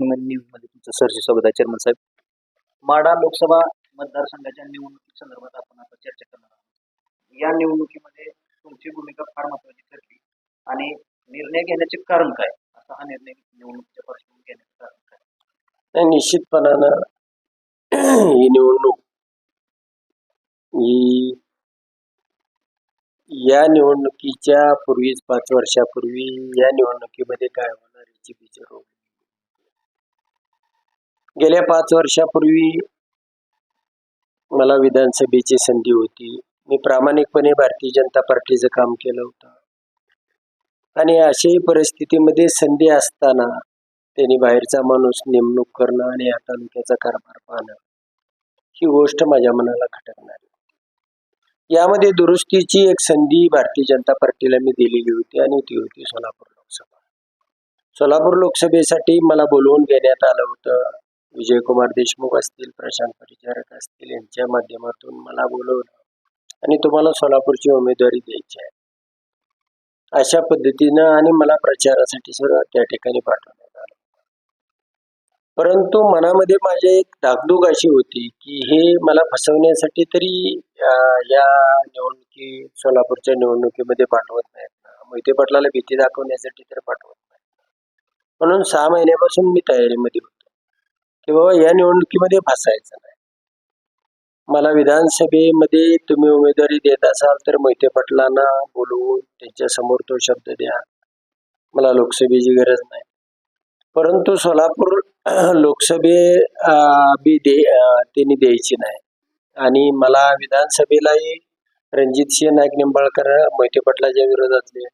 मराठी न्यूजमध्ये तुमचं सरचे स्वागत आहे चेअरमन साहेब. माडा लोकसभा मतदारसंघाच्या निवडणुकी संदर्भात आपण आता चर्चा करणार आहोत. या निवडणुकीमध्ये तुमची भूमिका फार महत्वाची ठरली आणि निर्णय घेण्याचे कारण काय? असा हा निर्णय निवडणुकीच्या पार्श्वभूमी घेण्याचे कारण काय? निश्चितपणानं ही निवडणूक ही या निवडणुकीच्या पूर्वीच पाच वर्षापूर्वी या निवडणुकीमध्ये काय होणार याची बीज रोवली. गेल्या पाच वर्षापूर्वी मला विधानसभेची संधी होती. मी प्रामाणिकपणे भारतीय जनता पार्टीचं काम केलं होतं. आणि अशाही परिस्थितीमध्ये संधी असताना त्यांनी बाहेरचा माणूस नेमणूक करणं आणि या तालुक्याचा कारभार पाहणं ही गोष्ट माझ्या मनाला खटकणार. यामध्ये दुरुस्तीची एक संधी भारतीय जनता पार्टीला मी दिलेली होती आणि ती होती सोलापूर लोकसभा. सोलापूर लोकसभेसाठी मला बोलवून घेण्यात आलं होतं. विजयकुमार देशमुख असतील प्रशांत परिचारक असतील यांच्या माध्यमातून मला बोलवलं आणि तुम्हाला सोलापूरची उमेदवारी द्यायची आहे. अशा पद्धतीनं आणि मला प्रचारासाठी सुद्धा त्या ठिकाणी पाठवण्यात आलं. परंतु मनामध्ये माझी एक धाकधूक अशी होती की हे मला फसवण्यासाठी तरी या निवडणुकी सोलापूरच्या निवडणुकीमध्ये पाठवत नाहीत ना. मोहिते पाटलाला भीती दाखवण्यासाठी तर पाठवत नाही म्हणून सहा महिन्यापासून मी तयारीमध्ये होतो. की बाबा या निवडणुकीमध्ये फसायचं नाही. मला विधानसभेमध्ये तुम्ही उमेदवारी देत असाल तर मोहिते पाटलांना बोलवून त्यांच्यासमोर तो शब्द द्या. मला लोकसभेची गरज नाही. परंतु सोलापूर लोकसभे बी दे त्यांनी द्यायची नाही. आणि मला विधानसभेलाही रणजित सिंह नाईक निंबाळकर मोहिते पाटलाच्या विरोधातले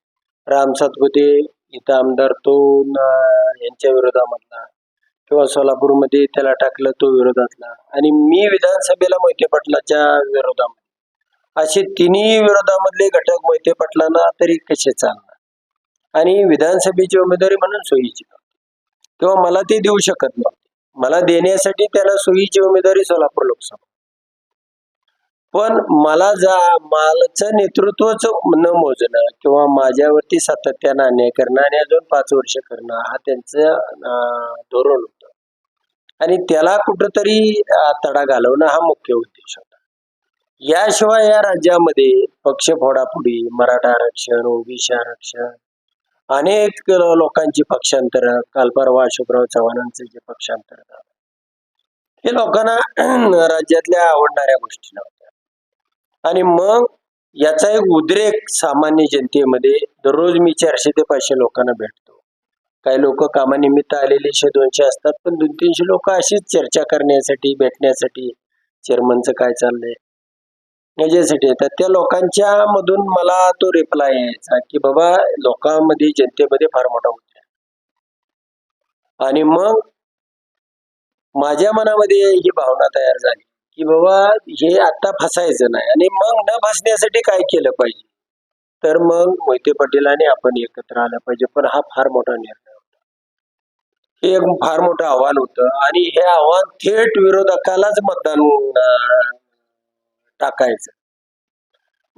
राम सातपुते इथं आमदार तो यांच्या विरोधामधला. किंवा सोलापूरमध्ये त्याला टाकलं तो विरोधातला. आणि मी विधानसभेला मोहिते पाटलाच्या विरोधामध्ये. असे तिन्ही विरोधामधले घटक मोहिते पाटलांना तरी कसे चालणार? आणि विधानसभेची उमेदवारी म्हणून सोयीची किंवा मला ते देऊ शकत नव्हते. मला देण्यासाठी त्याला सोयीची उमेदवारी सोलापूर लोकसभा. पण मला जा मालचं नेतृत्वच न मोजणं किंवा माझ्यावरती सातत्यानं अन्याय करणं आणि अजून पाच वर्ष करणं हा त्यांचं अं, धोरण आणि त्याला कुठंतरी तडा घालवणं हा मुख्य उद्देश होता. याशिवाय या राज्यामध्ये पक्ष फोडाफोडी मराठा आरक्षण ओबीसी आरक्षण अनेक लोकांची पक्षांतर काल परवा अशोकराव चव्हाणांचं जे पक्षांतर झालं हे लोकांना राज्यातल्या आवडणाऱ्या गोष्टी नव्हत्या. आणि मग याचा एक उद्रेक सामान्य जनतेमध्ये दररोज मी चारशे ते पाचशे लोकांना भेटतो. काही लोक कामानिमित्त आलेलेशे दोनशे असतात पण दोन तीनशे लोक अशीच चर्चा करण्यासाठी भेटण्यासाठी चेअरमनचं काय चाललंय? याच्यासाठी येतात. त्या लोकांच्या मधून मला तो रिप्लाय यायचा की बाबा लोकांमध्ये जनतेमध्ये फार मोठा होत्या आणि मग माझ्या मनामध्ये ही भावना तयार झाली की बाबा हे आता फसायचं नाही. आणि मग न फसण्यासाठी काय केलं पाहिजे? तर मग मोहिते पाटील आपण एकत्र आलं पाहिजे पण हा फार मोठा निर्णय हे एक फार मोठं आव्हान होतं. आणि हे आव्हान थेट विरोधकालाच मतदान टाकायचं.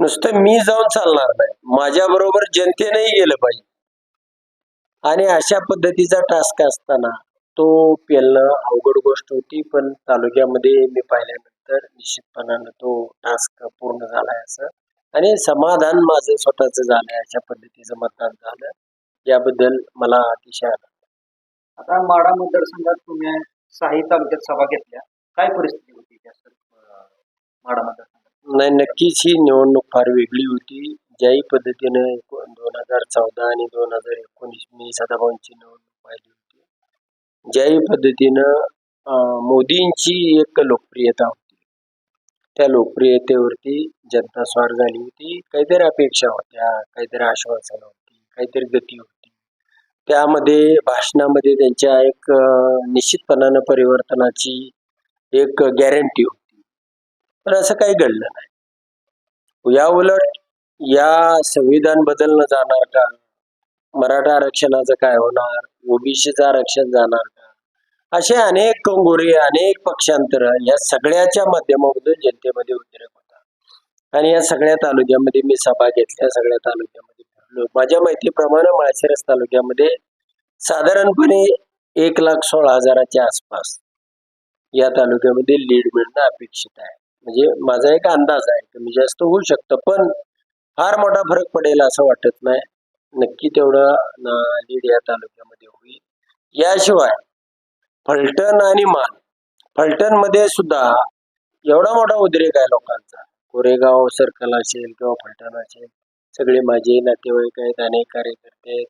नुसतं मी जाऊन चालणार नाही. माझ्या बरोबर जनतेनेही गेलं पाहिजे. आणि अशा पद्धतीचा टास्क असताना तो पेलणं अवघड गोष्ट होती पण तालुक्यामध्ये मी पाहिल्यानंतर निश्चितपणानं तो टास्क पूर्ण झालाय असं. आणि समाधान माझं स्वतःच झालंय अशा पद्धतीचं मतदान झालं. याबद्दल मला अतिशय आनंद. आता माडा मतदारसंघात तुम्ही साही तालुक्यात सभा घेतल्या. काय परिस्थिती होती त्या सर माडा मतदारसंघात? नाही नक्कीच ही निवडणूक फार वेगळी होती. ज्याही पद्धतीने दोन हजार चौदा आणि दोन हजार एकोणीस मी सदाभाऊंची निवडणूक पाहिली होती. ज्याही पद्धतीनं अं, मोदींची एक लोकप्रियता होती. त्या लोकप्रियतेवरती जनता स्वार झाली होती. काहीतरी अपेक्षा होत्या काहीतरी आश्वासनं होती काहीतरी गती होती. त्यामध्ये भाषणामध्ये त्यांच्या एक निश्चितपणानं परिवर्तनाची एक गॅरंटी होती. पण असं काही घडलं नाही. या उलट या संविधान बदलणं जाणार का? मराठा आरक्षणाचं काय होणार? ओबीसीचं आरक्षण जाणार का? असे अनेक कंगोरे अनेक पक्षांतर या सगळ्याच्या माध्यमामधून जनतेमध्ये उद्रेक होता. आणि या सगळ्या तालुक्यामध्ये मी सभा घेतल्या सगळ्या तालुक्यामध्ये माझ्या माहितीप्रमाणे माळशिरस तालुक्यामध्ये साधारणपणे एक लाख सोळा हजाराच्या आसपास या तालुक्यामध्ये लीड मिळणं अपेक्षित आहे. म्हणजे माझा एक अंदाज आहे कमी जास्त होऊ शकतं पण फार मोठा फरक पडेल असं वाटत नाही. नक्की तेवढं लीड या तालुक्यामध्ये होईल. याशिवाय फलटण आणि मान फलटणमध्ये सुद्धा एवढा मोठा उद्रेक आहे लोकांचा. कोरेगाव सर्कल असेल किंवा फलटण असेल सगळे माझे नातेवाईक आहेत अनेक कार्यकर्ते आहेत.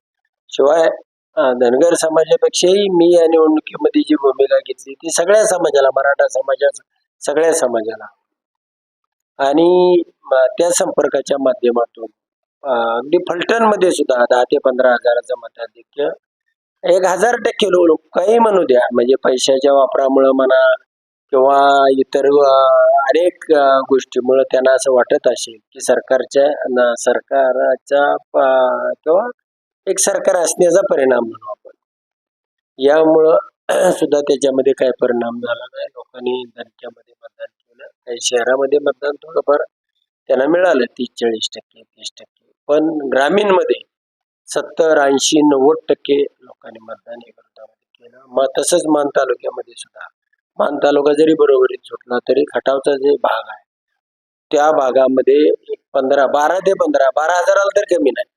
शिवाय धनगर समाजापेक्षाही मी या निवडणुकीमध्ये जी भूमिका घेतली ती सगळ्या समाजाला मराठा समाजात सगळ्या समाजाला. आणि त्या संपर्काच्या माध्यमातून अगदी फलटणमध्ये सुद्धा दहा ते पंधरा हजाराचं मताधिक्य एक हजार टक्के लोक काही म्हणू द्या म्हणजे पैशाच्या वापरामुळं म्हणा किंवा इतर अनेक गोष्टीमुळे त्यांना असं वाटत असेल की सरकारच्या ना सरकारच्या किंवा एक सरकार असण्याचा परिणाम म्हणू आपण. यामुळं सुद्धा त्याच्यामध्ये काय परिणाम झाला नाही. लोकांनी दणक्यामध्ये मतदान केलं. काही शहरामध्ये मतदान थोडंफार त्यांना मिळालं तीस चाळीस टक्के तीस टक्के. पण ग्रामीणमध्ये सत्तर ऐंशी नव्वद टक्के लोकांनी मतदान या विरोधामध्ये केलं. मग तसंच मान तालुक्यामध्ये सुद्धा. मान तालुका जरी बरोबरीत सुटला तरी खटावचा जे भाग आहे त्या भागामध्ये पंधरा बारा ते पंधरा बारा हजाराला तर कमी नाही.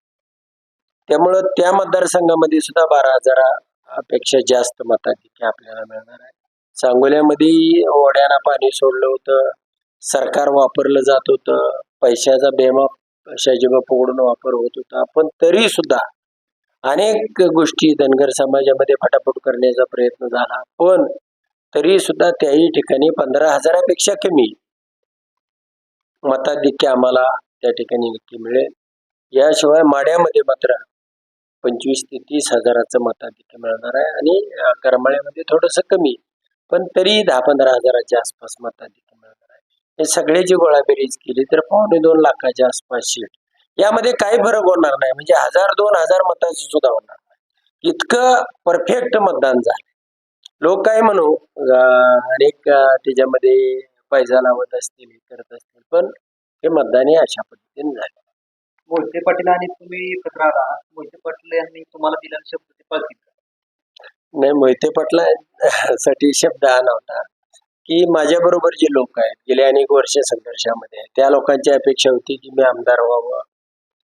त्यामुळं त्या मतदारसंघामध्ये सुद्धा बारा हजारापेक्षा जास्त मताधिक्य आपल्याला मिळणार आहे. सांगोल्यामध्ये ओढ्याना पाणी सोडलं होतं सरकार वापरलं जात होतं पैशाचा बेमाप शाजीबापूकडून वापर होत होता. पण तरी सुद्धा अनेक गोष्टी धनगर समाजामध्ये फटाफट करण्याचा प्रयत्न झाला. पण तरी सुद्धा त्याही ठिकाणी पंधरा हजारापेक्षा कमी. मताधिक्य आम्हाला त्या ठिकाणी नक्की मिळेल. याशिवाय माड्यामध्ये मात्र पंचवीस ते तीस हजाराचं मताधिक्य मिळणार आहे आणि करमाळ्यामध्ये थोडंसं कमी. पण तरी दहा पंधरा हजाराच्या आसपास मताधिक्य मिळणार आहे. हे सगळ्याची गोळाबेरीज केली तर पावणे दोन लाखाच्या आसपास शीट यामध्ये काही फरक होणार नाही. म्हणजे हजार दोन हजार मताची सुद्धा होणार नाही. इतकं परफेक्ट मतदान झालं लोक काय म्हणू अं, अनेक अं, त्याच्यामध्ये पैसा लावत असतील हे करत असतील पण हे मतदान हे अशा पद्धतीने झाले. मोहिते पाटील आणि तुम्ही एकत्र आला. मोहिते पाटील यांनी तुम्हाला दिलेला शब्द ते पाळतील? नाही मोहिते पाटला साठी शब्द हा नव्हता. की माझ्या बरोबर जे लोक आहेत गेले अनेक वर्ष संघर्षामध्ये आहेत, त्या लोकांची अपेक्षा होती की मी आमदार व्हावं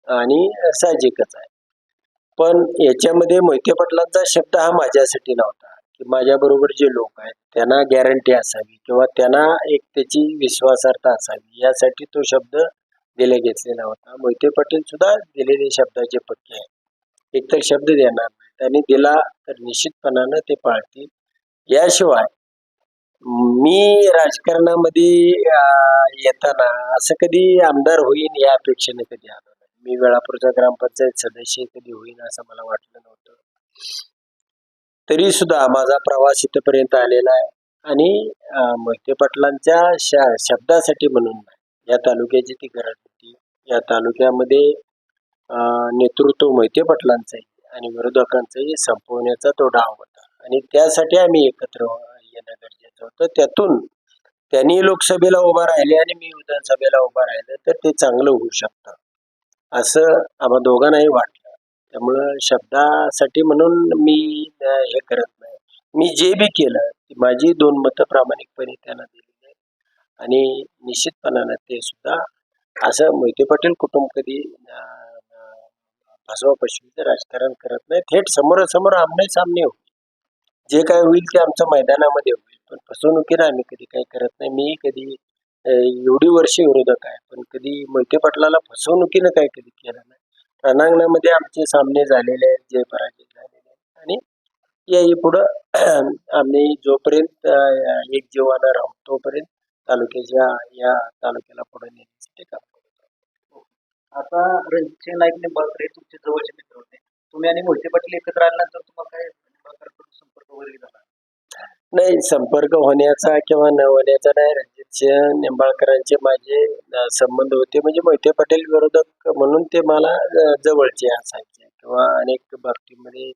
आणि साहजिकच आहे. पण याच्यामध्ये मोहिते पाटलांचा शब्द हा माझ्यासाठी नव्हता. की जे लोक आहेत त्यांना गॅरंटी असावी किंवा त्यांना एक त्याची विश्वासार्हता असावी यासाठी तो शब्द दिले घेतलेला होता. मोहिते पाटील सुद्धा दिलेले शब्दाचे पक्के आहेत. एकतर शब्द देणार नाही त्यांनी दिला तर निश्चितपणानं ते पाळतील. याशिवाय मी राजकारणामध्ये येताना असं कधी आमदार होईन या अपेक्षेने कधी आलो नाही. मी वेळापूरचा ग्रामपंचायत सदस्य कधी होईन असं मला वाटलं नव्हतं. तरी सुद्धा माझा प्रवास इथपर्यंत आलेला आहे. आणि अं, मोहिते पाटलांच्या शा शब्दासाठी म्हणून या तालुक्याची ती गरज होती. या तालुक्यामध्ये नेतृत्व मोहिते पाटलांचंही आणि विरोधकांचंही संपवण्याचा तो डाव होता. आणि त्यासाठी आम्ही एकत्र येणं गरजेचं होतं. त्यातून त्यांनी लोकसभेला उभा राहिले आणि मी विधानसभेला उभा राहिलं तर ते चांगलं होऊ शकतं. असं आम्हा दोघांनाही वाटलं. त्यामुळं शब्दासाठी म्हणून मी हे करत नाही. मी जे बी केलं ती माझी दोन मतं प्रामाणिकपणे त्यांना दिलेली आहेत. आणि निश्चितपणानं ते सुद्धा असं मोहिते पाटील कुटुंब कधी अं, पशवीचं राजकारण करत नाही थेट समोरासमोर आमने सामने होईल. जे काय होईल ते आमच्या मैदानामध्ये होईल. पण फसवणुकीला आम्ही कधी काही करत नाही. मी कधी एवढी वर्ष विरोधक आहे. पण कधी मोहिते पाटलाला फसवणुकीनं काय कधी केलं नाही. रणांगणामध्ये आमचे सामने झालेले आहेत जय पराजय झालेले आहेत. आणि याही पुढं आम्ही जोपर्यंत एक जीवानं राहू तोपर्यंत तालुक्याच्या या तालुक्याला पुढे नेण्यासाठी काम करतो. आता रणजित नाईक निंबाळकर तुमचे जवळचे मित्र होते. तुम्ही आणि मोहिते पाटील एकत्र आल्यानंतर तुम्हाला काय संपर्क वगैरे झाला? नाही संपर्क होण्याचा किंवा न होण्याचा नाही रणजित निंबाळकरांचे माझे संबंध होते. म्हणजे मोहिते पटेल विरोधक म्हणून ते मला जवळचे असायचे. किंवा अनेक बाबतीमध्ये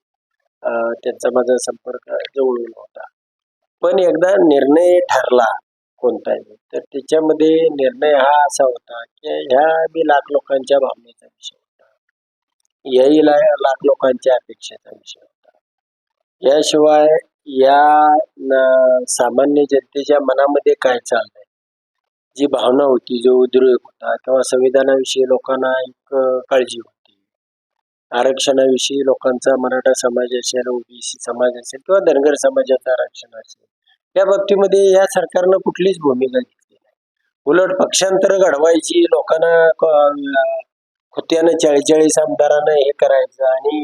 त्यांचा माझा संपर्क जवळून होता. पण एकदा निर्णय ठरला कोणताही तर त्याच्यामध्ये निर्णय हा असा होता की ह्या बी लाख लोकांच्या भावनेचा विषय होता. याही ला- लाख लोकांच्या अपेक्षेचा विषय होता. याशिवाय या न- सामान्य जनतेच्या मनामध्ये काय चाललंय? जी भावना होती जो उद्रेक होता किंवा संविधानाविषयी लोकांना एक अ, काळजी होती. आरक्षणाविषयी लोकांचा मराठा समाज असेल ओबीसी समाज असेल किंवा धनगर समाजाचं आरक्षण असेल या बाबतीमध्ये या सरकारनं कुठलीच भूमिका घेतली नाही. उलट पक्षांतर घडवायची लोकांना क- अं, खुत्यानं चाळीस चाळीस आमदारांना हे करायचं आणि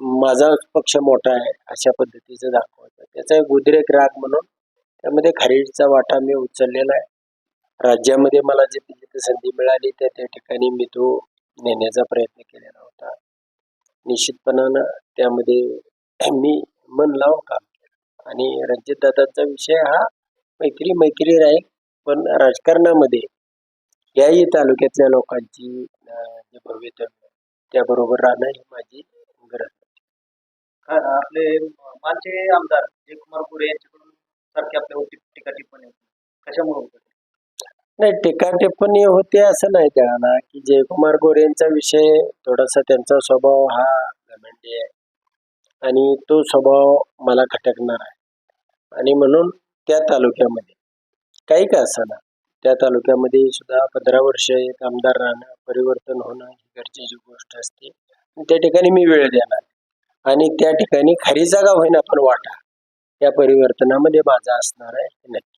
माझा पक्ष मोठा आहे अशा पद्धतीचं दाखवायचं. त्याचा एक उद्रेक राग म्हणून त्यामध्ये खारीडचा वाटा मी उचललेला आहे. राज्यामध्ये मला जिथे जिथे संधी मिळाली त्या त्या ठिकाणी मी तो नेण्याचा प्रयत्न केलेला होता. निश्चितपणानं त्यामध्ये मी मन लावून काम केलं. आणि रणजितदादांचा विषय हा मैत्री मैत्री राहील पण राजकारणामध्ये याही तालुक्यातल्या लोकांची जे भवितव्य त्याबरोबर राहणं ही माझी गरज आहे. आपले मानचे आमदार जयकुमार गोरे यांच्याकडून सारखे आपल्यावरती टीका टिप्पणी होती. कशामुळे होत? नाही टीका टिप्पणी होते असं नाही त्यांना की जयकुमार गोरे यांचा विषय थोडासा त्यांचा स्वभाव हा घमंडी आहे. आणि तो स्वभाव मला खटकणार आहे. आणि म्हणून त्या तालुक्यामध्ये काही का असना त्या तालुक्यामध्ये सुद्धा पंधरा वर्ष एक आमदार राहणं परिवर्तन होणं ही गरजेची गोष्ट असते. आणि त्या ठिकाणी मी वेळ देणार आणि त्या ठिकाणी खरी जागा होईना पण वाटा. या परिवर्तनामध्ये माझा असणार आहे. हे नक्की.